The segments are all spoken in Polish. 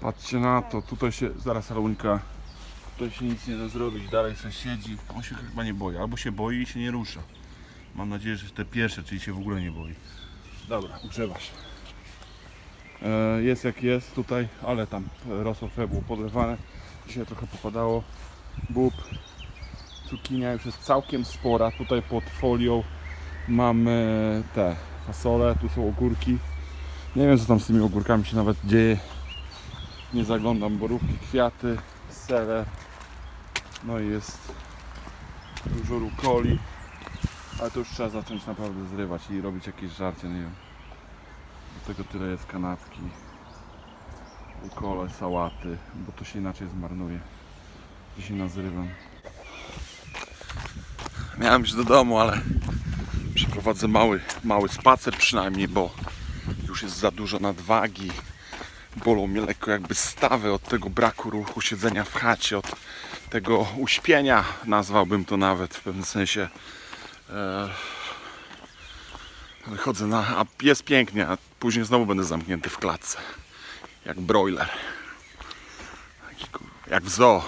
Patrzcie na to, tutaj się, zaraz Raunka, tutaj się nic nie da zrobić, dalej sobie siedzi, on się chyba nie boi, albo się boi i się nie rusza. Mam nadzieję, że te pierwsze, czyli się w ogóle nie boi. Dobra, ugrzewasz. E, jest jak jest tutaj, ale tam rosło było podlewane, dzisiaj trochę popadało. Bób, cukinia już jest całkiem spora, tutaj pod folią mamy te fasole, tu są ogórki. Nie wiem co tam z tymi ogórkami się nawet dzieje. Nie zaglądam, borówki, kwiaty, seler. No i jest dużo rukoli. Ale to już trzeba zacząć naprawdę zrywać i robić jakieś żarcie, nie wiem. Do tego tyle jest kanapki, rukole, sałaty, bo to się inaczej zmarnuje. Dzisiaj nazrywam. Miałem iść do domu, ale przeprowadzę mały, mały spacer przynajmniej, bo już jest za dużo nadwagi. Bolą mnie lekko jakby stawy od tego braku ruchu, siedzenia w chacie, od tego uśpienia, nazwałbym to nawet w pewnym sensie. E, wychodzę na, a jest pięknie, a później znowu będę zamknięty w klatce. Jak broiler. Jak w zoo.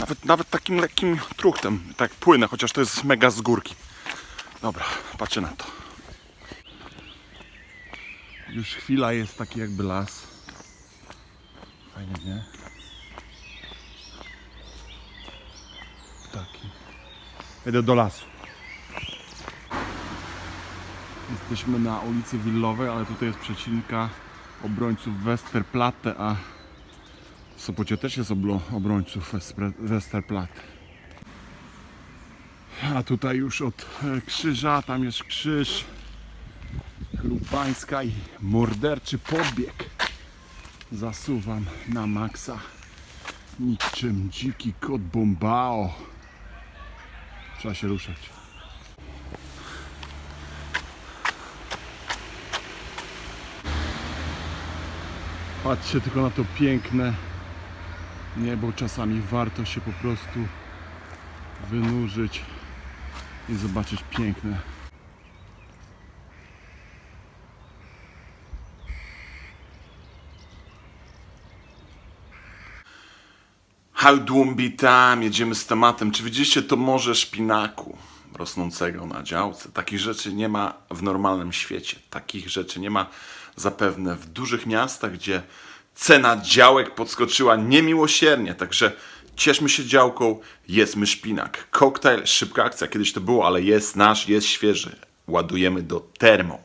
Nawet, nawet takim lekkim truchtem, tak płynę, chociaż to jest mega z górki. Dobra, patrzę na to. Już chwila jest taki jakby las. Fajnie, nie? Taki. Jedę do lasu. Jesteśmy na ulicy Willowej, ale tutaj jest przecinka obrońców Westerplatte, a w Sopocie też jest obrońców Westerplatte. A tutaj już od e, krzyża, tam jest krzyż Lubańska i morderczy podbieg. Zasuwam na maksa niczym dziki kot bombao. Trzeba się ruszać. Patrzcie tylko na to piękne niebo. Czasami warto się po prostu wynurzyć i zobaczyć piękne Hałdłumbi tam, jedziemy z tematem. Czy widzieliście to morze szpinaku rosnącego na działce? Takich rzeczy nie ma w normalnym świecie. Takich rzeczy nie ma zapewne w dużych miastach, gdzie cena działek podskoczyła niemiłosiernie. Także cieszmy się działką, jedzmy szpinak. Koktajl, szybka akcja, kiedyś to było, ale jest nasz, jest świeży. Ładujemy do termo.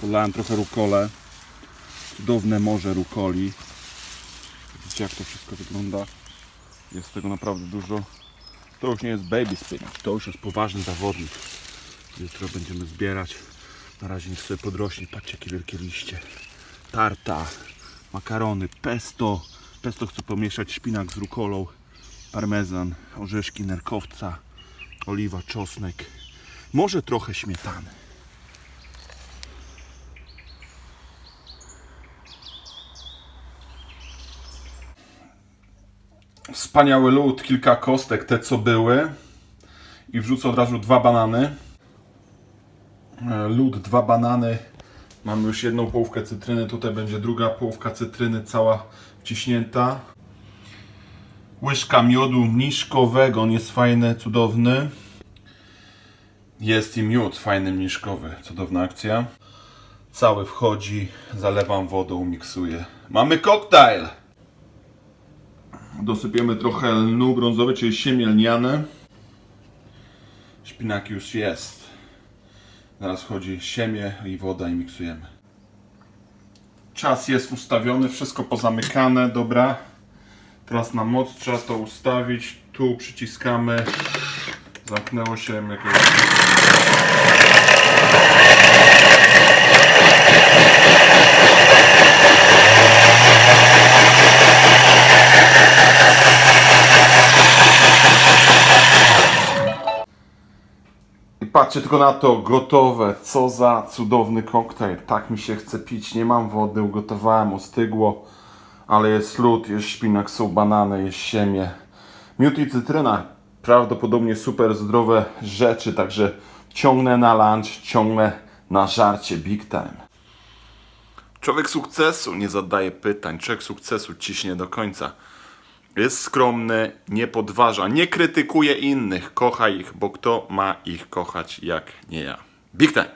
Podlałem trochę rukole cudowne morze rukoli. Widzicie jak to wszystko wygląda. Jest tego naprawdę dużo. To już nie jest baby spinach, to już jest poważny zawodnik. Jutro będziemy zbierać. Na razie niech sobie podrośnie. Patrzcie jakie wielkie liście. Tarta, makarony, pesto. Pesto chcę pomieszać szpinak z rukolą, parmezan, orzeszki nerkowca, oliwa, czosnek. Może trochę śmietany. Wspaniały lód, kilka kostek, te co były. I wrzucę od razu dwa banany. E, Lód, dwa banany. Mamy już jedną połówkę cytryny, tutaj będzie druga połówka cytryny, cała wciśnięta. Łyżka miodu mniszkowego, on jest fajny, cudowny. Jest i miód fajny, mniszkowy, cudowna akcja. Cały wchodzi, zalewam wodą, miksuję. Mamy koktajl! Dosypiemy trochę lnu brązowy, czyli siemię lniane. Szpinak już jest. Zaraz wchodzi siemię i woda i miksujemy. Czas jest ustawiony, wszystko pozamykane, dobra. Teraz na moc trzeba to ustawić. Tu przyciskamy. Zamknęło się jakieś... I patrzcie tylko na to, gotowe. Co za cudowny koktajl. Tak mi się chce pić. Nie mam wody, ugotowałem, ostygło. Ale jest lód, jest szpinak, są banany, jest siemię. Miód i cytryna. Prawdopodobnie super zdrowe rzeczy, także ciągnę na lunch, ciągnę na żarcie big time. Człowiek sukcesu nie zadaje pytań, człowiek sukcesu ciśnie do końca. Jest skromny, nie podważa, nie krytykuje innych, kocha ich, bo kto ma ich kochać jak nie ja. Big time!